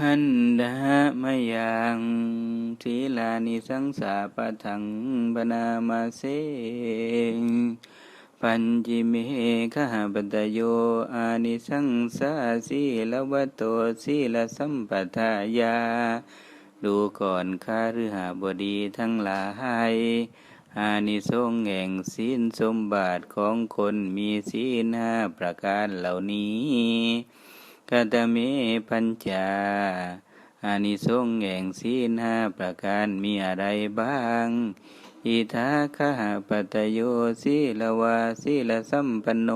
หันดามยังทีลานิสังสาปะทังบนามาเสปัญจิเมฆะปัตโยอานิสังสาสีลวะโตสีลสัมปทายา ดูก่อนข้ารือหาบดีทั้งหลายอานิสงส์แห่งศีลสมบัติของคนมีศีลห้าประการเหล่านี้ กตเมปัญจาอานิสงส์แห่งศีลห้าประการมีอะไรบ้างอิทาคหปัตโยสีลวาสีลสัมปันโน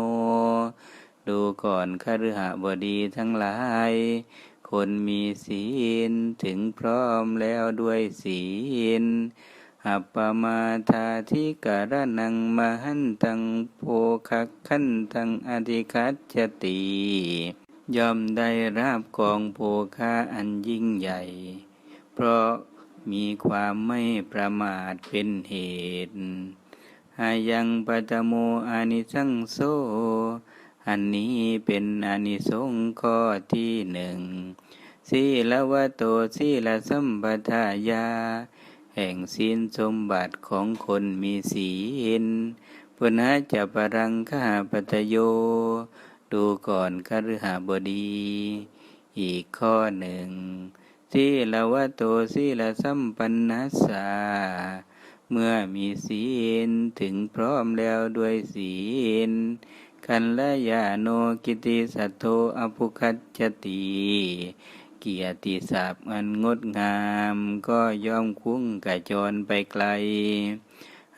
ดูก่อนคฤหบดีทั้งหลาย คนมีศีลถึงพร้อมแล้วด้วยศีลอัปปมาทาธิการนังมหันตังโภคักขันตังอธิคัตจติ ย่อมได้รับกองโภคาอันยิ่งใหญ่ เพราะมีความไม่ประมาทเป็นเหตุอายังปัตโมอานิสังโซ อันนี้เป็นอานิสงส์ข้อที่หนึ่งสีลวะโตสีลสัมปทายา แห่งศีลสมบัติของคนมีศีลปุณะจะปรังข้าปัตโย ดูก่อนคฤหบดี อีกข้อหนึ่งสีลวะโตสีลสัมปันนัสสาเมื่อมีศีลถึงพร้อมแล้วด้วยศีลคันละยาโนกิติสัตโธอภุคัจจติเกียรติศัพท์อันงดงาม ก็ย่อมคุ้งกระจรไปไกล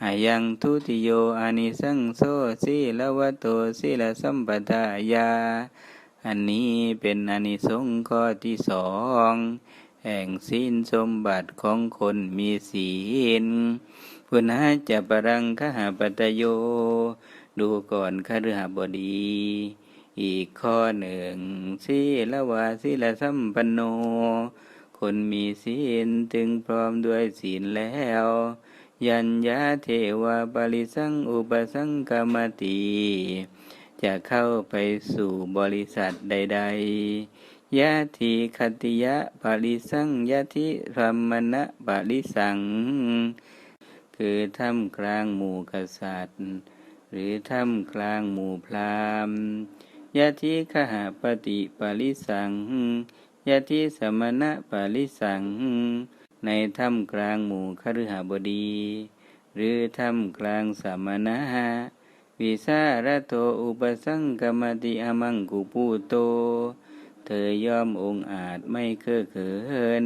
อายังทุติโยอานิสังโซสีลวะโตสีลสัมปทายา อันนี้เป็นอานิสงส์ข้อที่สองแห่งสิ้นสมบัติของคนมีศีลพุณหจะปรังคหาปัตโย ดูก่อนคฤหบดี อีกข้อหนึ่งสีละวาสีละสัมปันโน คนมีศีลถึงพร้อมด้วยศีลแล้ว ยัญญาเทวาบริสังอุปสังกรรมติจะเข้าไปสู่บริษัทใด ๆ ยะทีคติยะบริสังยะทิธรรมณะบริสัง คือถ้ำกลางหมู่กษัตริย์ หรือถ้ำกลางหมู่พราหมณ์ยะทิขหาปฏิปริสังยะทิสมณะปริสัง ในถ้ำกลางหมู่คฤหบดี หรือถ้ำกลางสมณะวิสาระโตอุปสังกมติอมังกุปูโต เธอย่อมองอาจไม่เคอะเขิน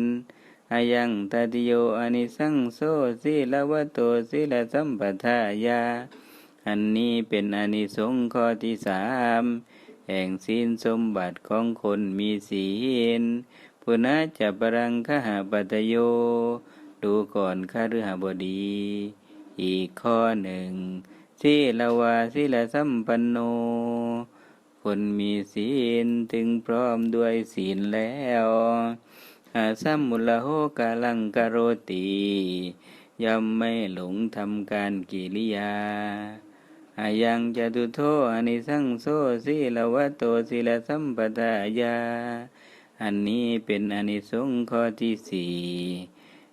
อายังตาติโยอานิสังโซสีลวโตสีลสัมปทายา อันนี้เป็นอานิสงส์ข้อที่สามแห่งศีลสมบัติของคนมีศีล ปุณะจะปรังคหาปัตโย ดูก่อนข้าฤหบดี อีกข้อหนึ่งสีลวาสีลสัมปันโน คนมีศีลถึงพร้อมด้วยศีลแล้วอาสัมมุลโหกาลังกโรติย่อมไม่หลงทำการกิริยาอายังจตุโทอนิสังโซสีลวะโตสีลสัมปทายา อันนี้เป็นอานิสงส์ข้อที่สี่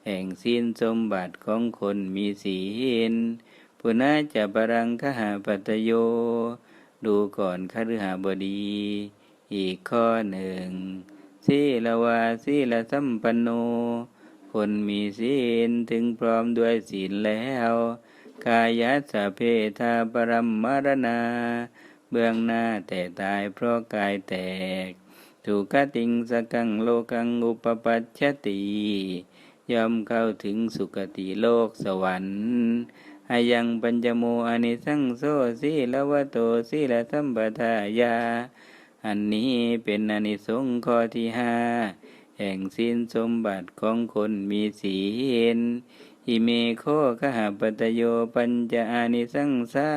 แห่งศีลสมบัติของคนมีศีลปุณะจะปรังคหาปัตโย ดูก่อนคฤหบดี อีกข้อหนึ่งสีลวาสีลสัมปันโน คนมีศีลถึงพร้อมด้วยศีลแล้ว กายสเพทาปรมมรณา เบื้องหน้าแต่ตายเพราะกายแตก ถูกติงสกังโลกังอุปปัชชติย่อมเข้าถึงสุคติโลกสวรรค์อายังปัญจโมอนิสังโซสีลวะโตสีลสัมปทายา อันนี้เป็นอนิสงส์ข้อที่ห้าแห่งสิ้นสมบัติของคนมีศีลอิเมโคขหปตโยปัญจอานิสังสา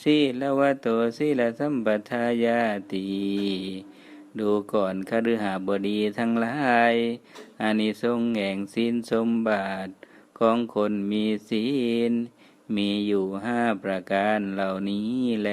สีลวะโตสีลสัมปทายาติ ดูก่อนคฤหาบดีทั้งหลายอานิสงส์แห่งศีลสมบัติของคนมีศีล มีอยู่ห้าประการเหล่านี้แล